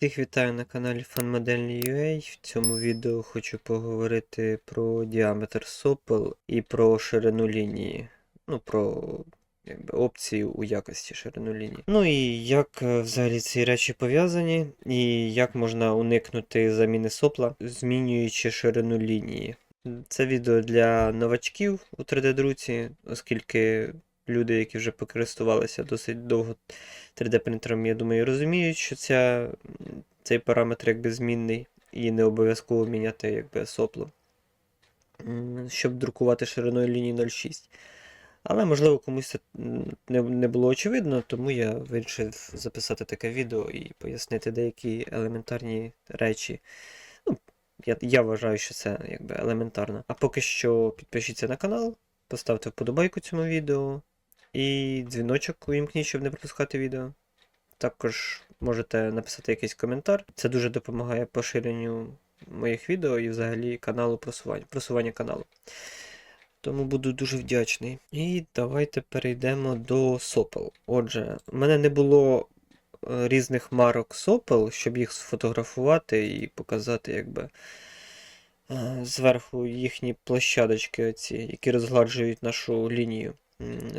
Всіх вітаю на каналі FanModelny.ua. В цьому відео хочу поговорити про діаметр сопел і про ширину лінії. Ну, про якби, опції у якості ширину лінії. Ну і як е, взагалі ці речі пов'язані, і як можна уникнути заміни сопла, змінюючи ширину лінії. Це відео для новачків у 3D-друці, оскільки люди, які вже покористувалися досить довго 3D принтером, я думаю, розуміють, що ця, цей параметр якби змінний і не обов'язково міняти якби сопло, щоб друкувати шириною лінії 0,6. Але, можливо, комусь це не, не було очевидно, тому я вирішив записати таке відео і пояснити деякі елементарні речі. Ну, я, я вважаю, що це якби елементарно. А поки що підпишіться на канал, поставте вподобайку цьому відео і дзвіночок увімкніть, щоб не пропускати відео. Також можете написати якийсь коментар. Це дуже допомагає поширенню моїх відео і взагалі каналу просування, просування каналу. Тому буду дуже вдячний. І давайте перейдемо до сопел. Отже, в мене не було е, різних марок сопел, щоб їх сфотографувати і показати, якби е, зверху їхні площадочки, оці, які розгладжують нашу лінію.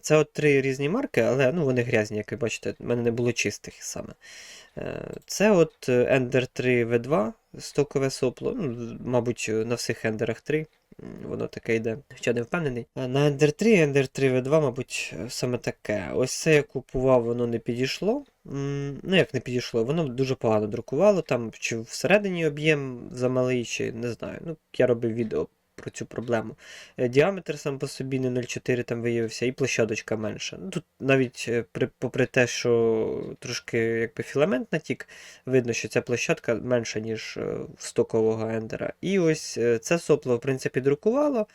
Це от три різні марки, але ну, вони грязні, як ви бачите, в мене не було чистих саме. Е, Це от е, Ender 3 V2 стокове сопло. Ну, мабуть, на всіх ендерах 3 воно таке йде, хоча не впевнений. А на Ender 3, Ender 3 V2, мабуть, саме таке. Ось це я купував, воно не підійшло. Ну, як не підійшло, воно дуже погано друкувало, там чи всередині об'єм замалий, чи не знаю. Ну, я робив відео про цю проблему. Е, Діаметр сам по собі не 0,4 там виявився, і площадочка менша. Ну, Тут навіть е, при, попри те, що трошки якби філамент натік, видно, що ця площадка менша, ніж е, в стокового ендера. І ось це сопло, в принципі, друкувало.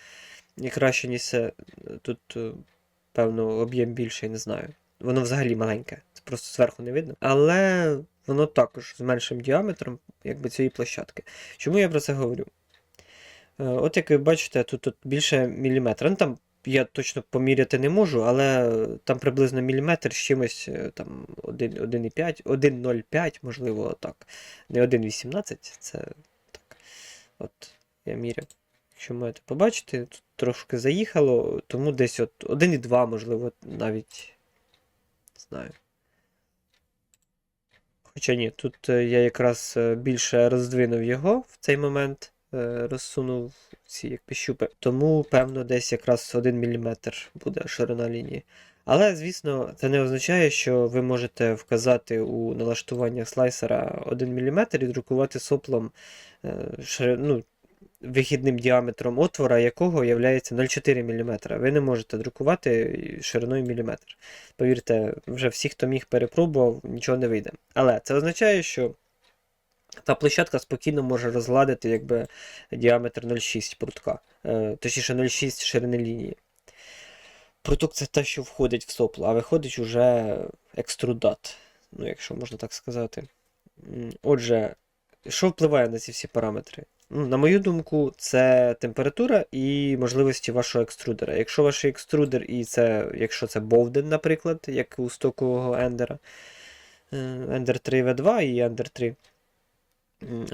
І краще, ніж це. Тут, певно, об'єм більший, не знаю. Воно взагалі маленьке, просто зверху не видно. Але воно також з меншим діаметром, якби цієї площадки. Чому я про це говорю? Е, От як ви бачите, тут, тут більше міліметра. Ну там я точно поміряти не можу, але там приблизно міліметр з чимось е, там 1,5, 1,05, можливо, так. Не 1,18, це так. От я міряв. Якщо можете побачити, тут трошки заїхало, тому десь от 1,2, можливо, навіть знаю. Хоча ні, тут е, я якраз більше роздвинув його в цей момент, розсунув ці якби щупи. Тому, певно, десь якраз 1 мм буде ширина лінії. Але, звісно, це не означає, що ви можете вказати у налаштуваннях слайсера 1 мм і друкувати соплом е, ну, вихідним діаметром отвора, якого є 0,4 мм. Ви не можете друкувати шириною міліметр. Повірте, вже всі, хто міг перепробував, нічого не вийде. Але це означає, що та площадка спокійно може розгладити якби, діаметр 0,6 прутка, е, точніше 0,6 ширини лінії. Пруток це те, що входить в сопло, а виходить уже екструдат, ну, якщо можна так сказати. Отже, що впливає на ці всі параметри? Ну, На мою думку, це температура і можливості вашого екструдера. Якщо ваш екструдер, і це, якщо це Bowden, наприклад, як у стокового ендера, е, Ender 3 V2 і Ender 3, м,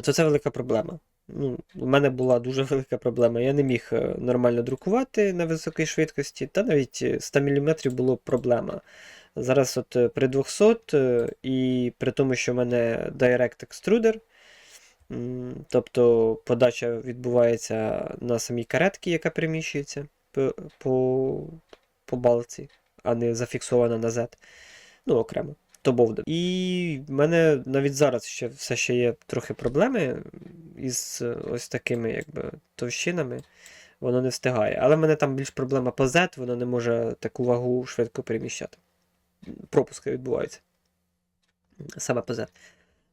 то це велика проблема. Ну, у мене була дуже велика проблема. Я не міг е, нормально друкувати на високій швидкості, та навіть е, 100 мм було проблема. Зараз от е, при 200 е, і при тому, що в мене Direct Extruder, тобто подача відбувається на самій каретці, яка переміщується по, по, по балці, а не зафіксована на Z. Ну, окремо. То Bowden. І в мене навіть зараз ще все ще є трохи проблеми із е, ось такими якби, товщинами. Воно не встигає. Але в мене там більш проблема по Z, воно не може таку вагу швидко переміщати. Пропуски відбуваються. Саме по Z.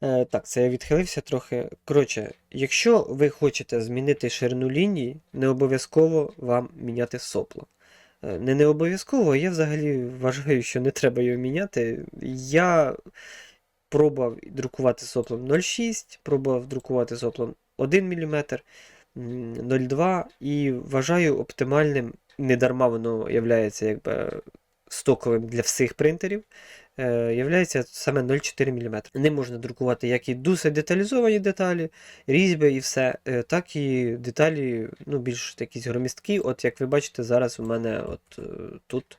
Е, так, це я відхилився трохи. Коротше, якщо ви хочете змінити ширину лінії, не обов'язково вам міняти сопло. Е, Не не обов'язково, я взагалі вважаю, що не треба його міняти. Я пробував друкувати соплом 0,6, пробував друкувати соплом 1 мм, 0,2 і вважаю оптимальним, не дарма воно являється якби стоковим для всіх принтерів, являється саме 0,4 мм. Ним можна друкувати як і досить деталізовані деталі, різьби і все, е, так і деталі ну, більш якісь громісткі. От як ви бачите, зараз у мене от е, тут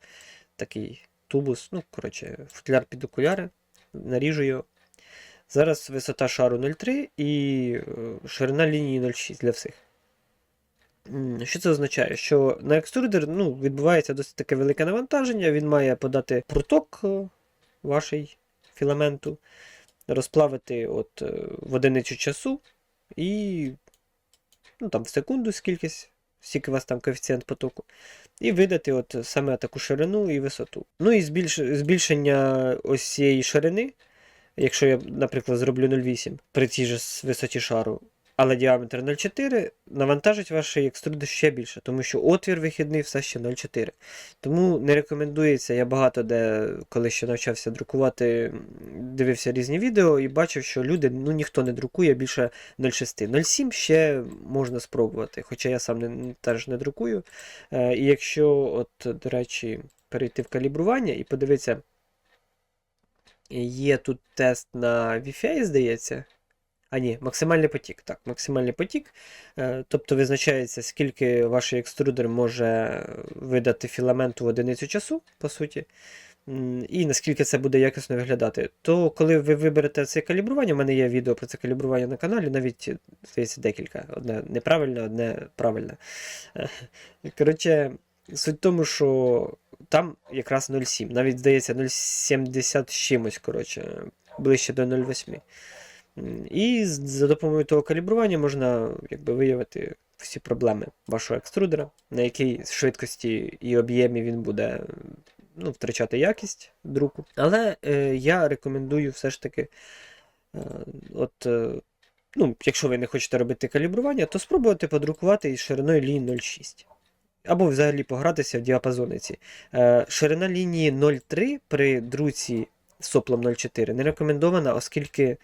такий тубус, ну, коротше, футляр під окуляри, наріжу його. Зараз висота шару 0,3 і е, ширина лінії 0,6 для всіх. Що це означає? Що на екструдер ну, відбувається досить таке велике навантаження, він має подати пруток вашій філаменту, розплавити от, е, в одиницю часу і ну, там, в секунду скількись, скільки у вас там коефіцієнт потоку, і видати от саме таку ширину і висоту. Ну і збільш, збільшення ось цієї ширини, якщо я, наприклад, зроблю 0,8 при тій же висоті шару, але діаметр 0,4 навантажить ваш екструдер ще більше, тому що отвір вихідний все ще 0,4. Тому не рекомендується. Я багато де, коли ще навчався друкувати, дивився різні відео і бачив, що люди, ну ніхто не друкує більше 0,6. 0,7 ще можна спробувати, хоча я сам не, теж не друкую. Е, і якщо, от, до речі, перейти в калібрування і подивитися, є тут тест на Wi-Fi, здається. А ні, максимальний потік. Так, максимальний потік. Е, Тобто визначається, скільки ваш екструдер може видати філаменту в одиницю часу, по суті, і наскільки це буде якісно виглядати. То коли ви виберете це калібрування, в мене є відео про це калібрування на каналі, навіть здається декілька. Одне неправильне, одне правильне. Е, Коротше, суть в тому, що там якраз 0,7. Навіть здається 0,70 з чимось, коротше, ближче до 0,8. І за допомогою того калібрування можна якби, виявити всі проблеми вашого екструдера, на якій швидкості і об'ємі він буде ну, втрачати якість друку. Але е, я рекомендую все ж таки, е, от, е, ну, якщо ви не хочете робити калібрування, то спробувати подрукувати із шириною лінії 0,6. Або взагалі погратися в діапазониці. Е, ширина лінії 0,3 при друці соплом 0,4 не рекомендована, оскільки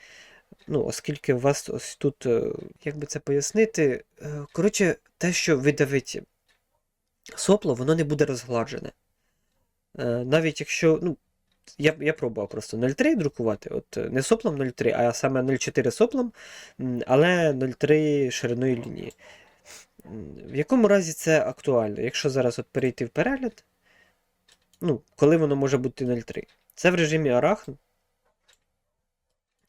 Ну, оскільки у вас ось тут, е, як би це пояснити, е, коротше, те, що видавить сопло, воно не буде розгладжене. Е, Навіть якщо, ну, я, я пробував просто 0,3 друкувати, от не соплом 0,3, а саме 0,4 соплом, але 0,3 шириною лінії. В якому разі це актуально? Якщо зараз от перейти в перегляд, ну, коли воно може бути 0,3? Це в режимі Arachn.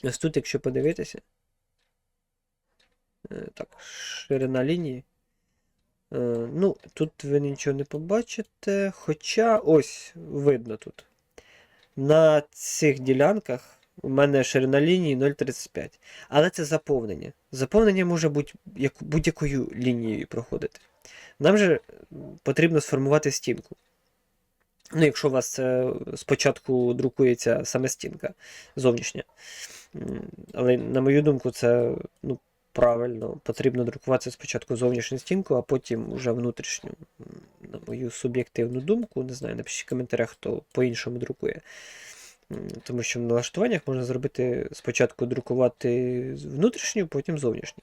Ось тут, якщо подивитися. Е, Так, ширина лінії. Е, Ну, тут ви нічого не побачите. Хоча ось видно тут. На цих ділянках у мене ширина лінії 0,35. Але це заповнення. Заповнення може будь-якою лінією проходити. Нам же потрібно сформувати стінку. Ну, якщо у вас е, спочатку друкується саме стінка зовнішня. Але, на мою думку, це ну, правильно. Потрібно друкувати спочатку зовнішню стінку, а потім вже внутрішню. На мою суб'єктивну думку, не знаю, напишіть в коментарях, хто по-іншому друкує. Тому що в налаштуваннях можна зробити спочатку друкувати внутрішню, потім зовнішню.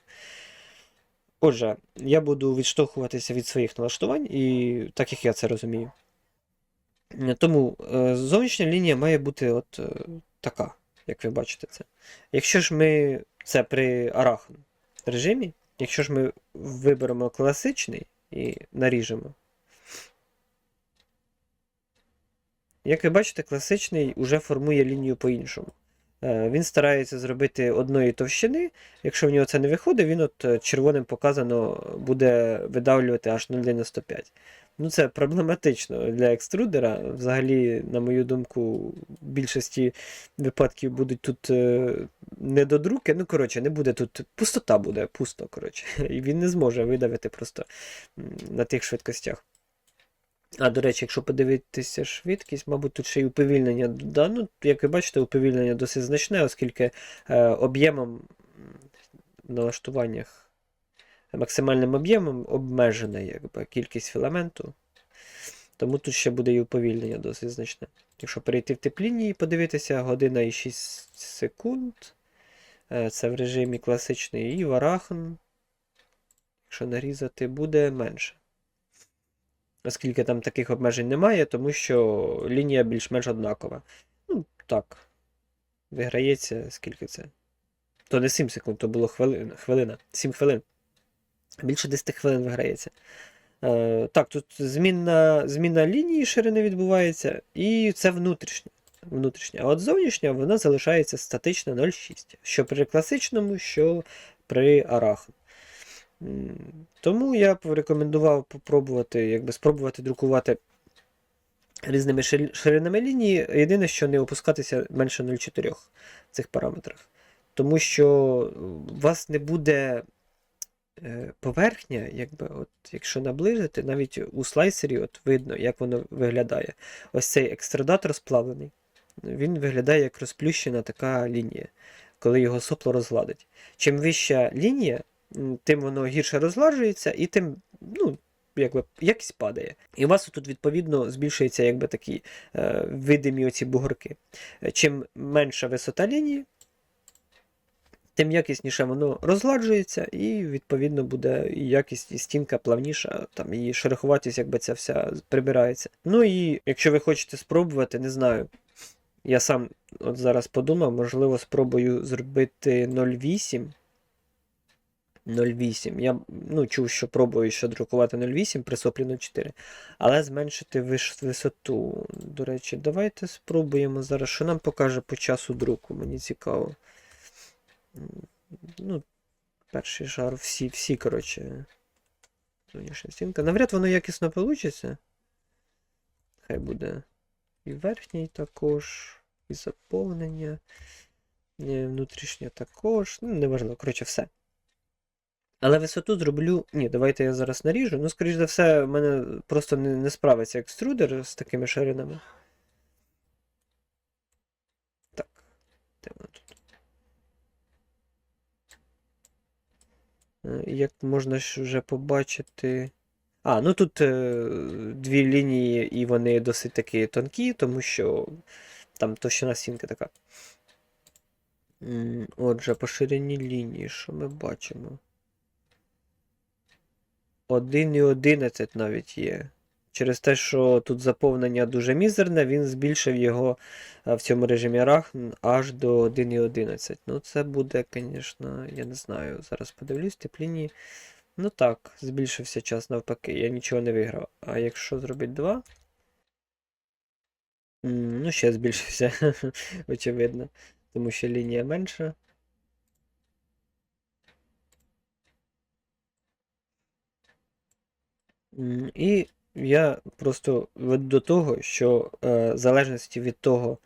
Отже, я буду відштовхуватися від своїх налаштувань, і так як я це розумію. Е, Тому е, зовнішня лінія має бути от е, така, як ви бачите це. Якщо ж ми це при арахан режимі, якщо ж ми виберемо класичний і наріжемо. Як ви бачите, класичний вже формує лінію по-іншому. Е, Він старається зробити одної товщини. Якщо в нього це не виходить, він от е, червоним показано буде видавлювати аж 0,95. Ну, це проблематично для екструдера. Взагалі, на мою думку, в більшості випадків будуть тут е, недодруки. Ну, коротше, не буде тут пустота буде, пусто, коротше. І він не зможе видавити просто на тих швидкостях. А, до речі, якщо подивитися швидкість, мабуть, тут ще й уповільнення. Да, ну, як ви бачите, уповільнення досить значне, оскільки е, об'ємом в налаштуваннях максимальним об'ємом обмежена якби, кількість філаменту. Тому тут ще буде і уповільнення досить значне. Якщо перейти в теплінні і подивитися, година і 6 секунд. Е, Це в режимі класичний і варахн. Якщо нарізати, буде менше. Оскільки там таких обмежень немає, тому що лінія більш-менш однакова. Ну, так. Виграється, скільки це? То не 7 секунд, то було хвилина. хвилина 7 хвилин. Більше 10 хвилин виграється. Е, так, тут змінна, зміна лінії ширини відбувається, і це внутрішня. внутрішня. А от зовнішня вона залишається статично 0,6. Що при класичному, що при арахн. Тому я б рекомендував попробувати, якби спробувати друкувати різними ширинами лінії. Єдине, що не опускатися менше 0,4 в цих параметрах. Тому що у вас не буде е, поверхня, якби, от, якщо наближити, навіть у слайсері от видно, як воно виглядає. Ось цей екстрадат розплавлений, він виглядає як розплющена така лінія, коли його сопло розгладить. Чим вища лінія, тим воно гірше розгладжується, і тим ну, якби, якість падає. І у вас тут, відповідно, збільшуються якби, такі е, видимі оці бугорки. Е, Чим менша висота лінії, тим якісніше воно розгладжується, і, відповідно, буде і якість, і стінка плавніша, там, і шероховатість, якби ця вся прибирається. Ну і якщо ви хочете спробувати, не знаю. Я сам от зараз подумав, можливо, спробую зробити 0,8. 0,8. Я ну, чув, що пробую ще друкувати 0,8 при соплі 0,4. Але зменшити висоту. До речі, давайте спробуємо зараз. Що нам покаже по часу друку? Мені цікаво. Ну, перший шар, всі, всі, коротше. Зовнішня стінка. Навряд воно якісно вийде. Хай буде. І верхній також, і заповнення. І внутрішнє також. Ну, неважливо, коротше, все. Але висоту зроблю. Ні, давайте я зараз наріжу. Ну, скоріш за все, в мене просто не, не справиться екструдер з такими ширинами. Так. Де воно тут? Е, Як можна ж вже побачити. А, ну тут е, дві лінії, і вони досить таки тонкі, тому що там товщина стінки така. Отже, по ширині лінії, що ми бачимо? 1,11 навіть є. Через те, що тут заповнення дуже мізерне, він збільшив його е, в цьому режимі Rachn аж до 1,11. Ну, це буде, звісно, я не знаю. Зараз подивлюсь, тепліні. Ну так, збільшився час навпаки, я нічого не виграв. А якщо зробити 2. Ну, ще збільшився, очевидно. Тому що лінія менша. І я просто веду до того, що е, в залежності від того,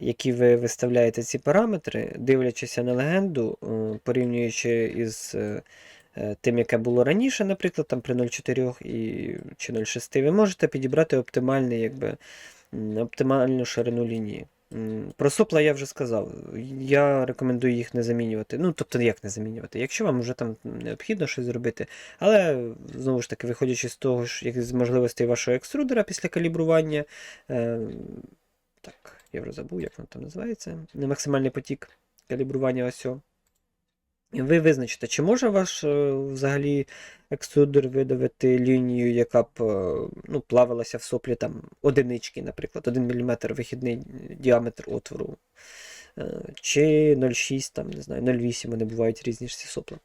які ви виставляєте ці параметри, дивлячися на легенду, е, порівнюючи із е, тим, яке було раніше, наприклад, там при 0,4 і, чи 0,6, ви можете підібрати оптимальний, якби, оптимальну ширину лінії. Про сопла я вже сказав. Я рекомендую їх не замінювати. Ну, тобто, як не замінювати? Якщо вам вже там необхідно щось зробити. Але, знову ж таки, виходячи з того, як з можливостей вашого екструдера після калібрування. Е, так, я вже забув, як воно там називається. Не максимальний потік калібрування ось. цього. Ви визначите, чи може ваш е, взагалі екструдер видавити лінію, яка б е, ну, плавилася в соплі там одинички, наприклад, 1 мм вихідний діаметр отвору. Е, Чи 0,6, там, не знаю, 0,8 вони бувають різні ж ці сопла.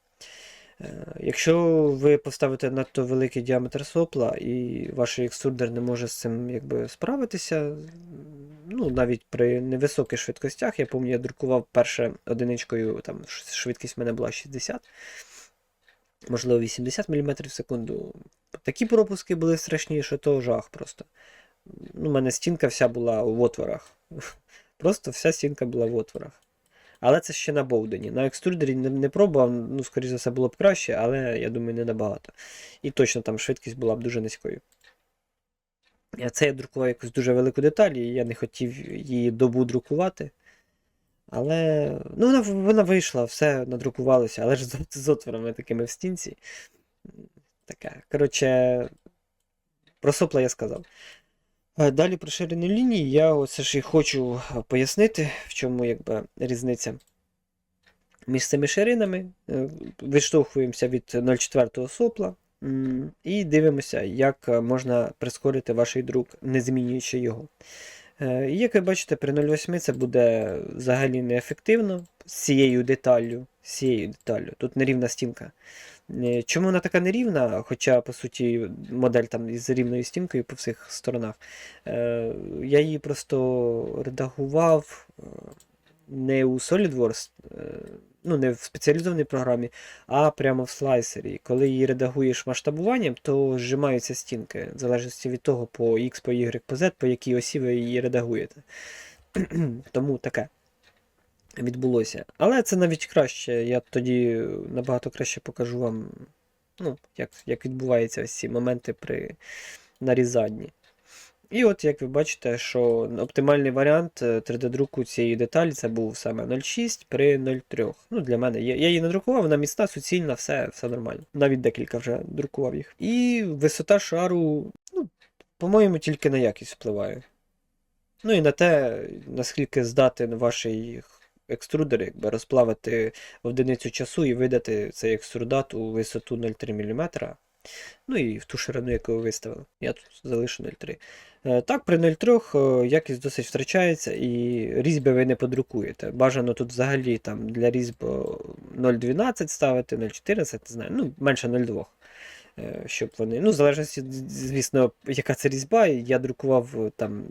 Е, Якщо ви поставите надто великий діаметр сопла і ваш екструдер не може з цим якби, справитися, ну, навіть при невисоких швидкостях, я пам'ятаю, я друкував перше одиничкою, там швидкість в мене була 60, можливо 80 мм в секунду. Такі пропуски були страшні, що то жах просто. Ну, У мене стінка вся була в отворах. Просто вся стінка була в отворах. Але це ще на Боудені. На екструдері не, не пробував, ну, скоріше за все, було б краще, але я думаю, не набагато. І точно там швидкість була б дуже низькою. Це я друкував якусь дуже велику деталь, і я не хотів її добу друкувати. Але ну, вона, вона вийшла, все надрукувалося, але ж з, з отворами такими в стінці. Таке. Коротше, про сопла я сказав. Е, Далі про ширину лінії я оце ж і хочу е, пояснити, в чому якби різниця між цими ширинами. Е, Виштовхуємося від 0,4 сопла. І дивимося, як можна прискорити ваш друк, не змінюючи його. І як ви бачите, при 0,8 це буде взагалі неефективно з цією деталлю. З цією деталлю. Тут нерівна стінка. Е, Чому вона така нерівна? Хоча, по суті, модель там із рівною стінкою по всіх сторонах. Е, Я її просто редагував е, не у SolidWorks, ну не в спеціалізованій програмі, а прямо в слайсері. Коли її редагуєш масштабуванням, то зжимаються стінки, в залежності від того, по X, по Y, по Z, по якій осі ви її редагуєте. Тому таке відбулося. Але це навіть краще. Я тоді набагато краще покажу вам, ну, як, як відбуваються ось ці моменти при нарізанні. І от, як ви бачите, що оптимальний варіант 3D-друку цієї деталі це був саме 0,6 при 0,3. Ну, для мене. Я, я її надрукував, вона міцна, суцільна, все, все нормально. Навіть декілька вже друкував їх. І висота шару, ну, по-моєму, тільки на якість впливає. Ну і на те, наскільки здатен ваш екструдер, якби розплавити в одиницю часу і видати цей екструдат у висоту 0,3 мм. Ну і в ту ширину, яку ви виставили. Я тут залишу 0,3. Е, Так, при 0,3 е, якість досить втрачається і різьби ви не подрукуєте. Бажано тут взагалі там для різьб е, 0,12 ставити, 0,14, не знаю, ну менше 0,2. Е, Щоб вони, ну, залежності, звісно, яка це різьба. Я друкував е, там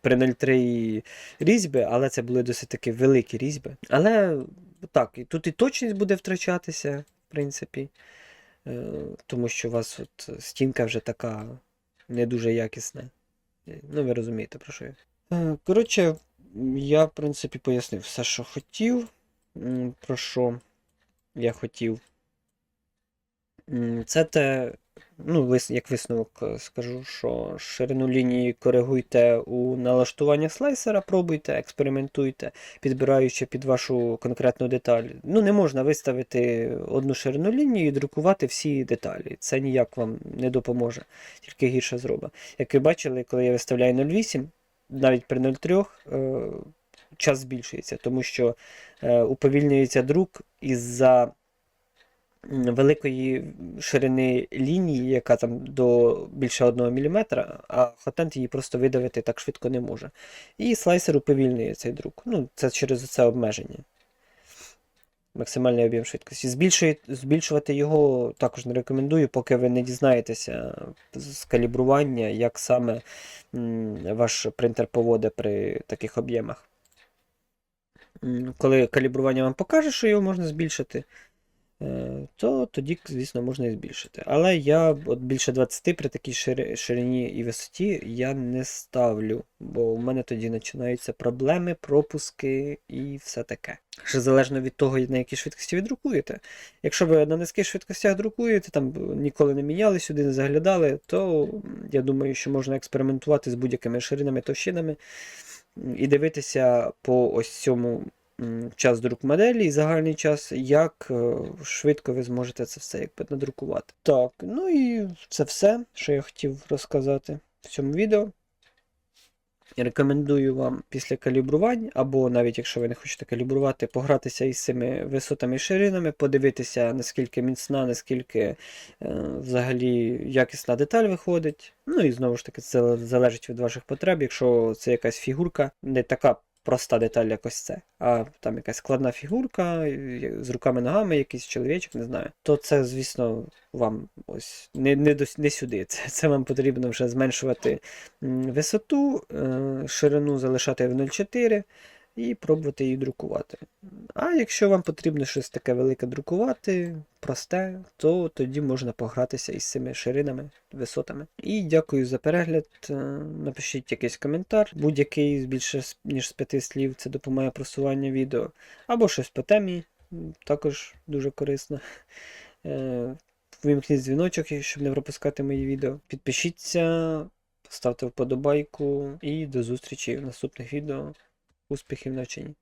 при 0,3 різьби, але це були досить таки великі різьби. Але так, тут і точність буде втрачатися, в принципі. Е, Тому що у вас от стінка вже така не дуже якісна. Ну, ви розумієте, про що я. Коротше, я, в принципі, пояснив все, що хотів. Про що я хотів. Це те, ну, як висновок е, скажу, що ширину лінії коригуйте у налаштуваннях слайсера, пробуйте, експериментуйте, підбираючи під вашу конкретну деталь. Ну, не можна виставити одну ширину лінію і друкувати всі деталі. Це ніяк вам не допоможе, тільки гірше зробить. Як ви бачили, коли я виставляю 0,8, навіть при 0,3 е, час збільшується, тому що е, уповільнюється друк із-за великої ширини лінії, яка там до більше 1 мм, а хотент її просто видавити так швидко не може. І слайсер уповільнює цей друк. Ну, це через це обмеження. Максимальний об'єм швидкості. Збільшувати його також не рекомендую, поки ви не дізнаєтеся з калібрування, як саме ваш принтер поводить при таких об'ємах. Коли калібрування вам покаже, що його можна збільшити, то тоді, звісно, можна і збільшити. Але я от більше 20 при такій ширині і висоті я не ставлю, бо у мене тоді починаються проблеми, пропуски і все таке. Ще залежно від того, на якій швидкості ви друкуєте. Якщо ви на низьких швидкостях друкуєте, там ніколи не міняли сюди, не заглядали, то я думаю, що можна експериментувати з будь-якими ширинами, товщинами і дивитися по ось цьому час друк моделі і загальний час, як е, швидко ви зможете це все якби надрукувати. Так, ну і це все, що я хотів розказати в цьому відео. Рекомендую вам після калібрувань, або навіть якщо ви не хочете калібрувати, погратися із цими висотами і ширинами, подивитися, наскільки міцна, наскільки е, взагалі якісна деталь виходить. Ну і знову ж таки, це залежить від ваших потреб. Якщо це якась фігурка, не така проста деталь, як ось це, а там якась складна фігурка з руками-ногами, якийсь чоловічок, не знаю, то це, звісно, вам ось не, не, до, не сюди. Це, це вам потрібно вже зменшувати висоту, е, ширину залишати в 0,4 і пробувати її друкувати. А якщо вам потрібно щось таке велике друкувати, просте, то тоді можна погратися із цими ширинами, висотами. І дякую за перегляд. Е, Напишіть якийсь коментар, будь-який з більше ніж з п'яти слів, це допомагає просуванню відео. Або щось по темі, також дуже корисно. Е, Вимкніть дзвіночок, щоб не пропускати мої відео. Підпишіться, ставте вподобайку і до зустрічі в наступних відео. Успіхів!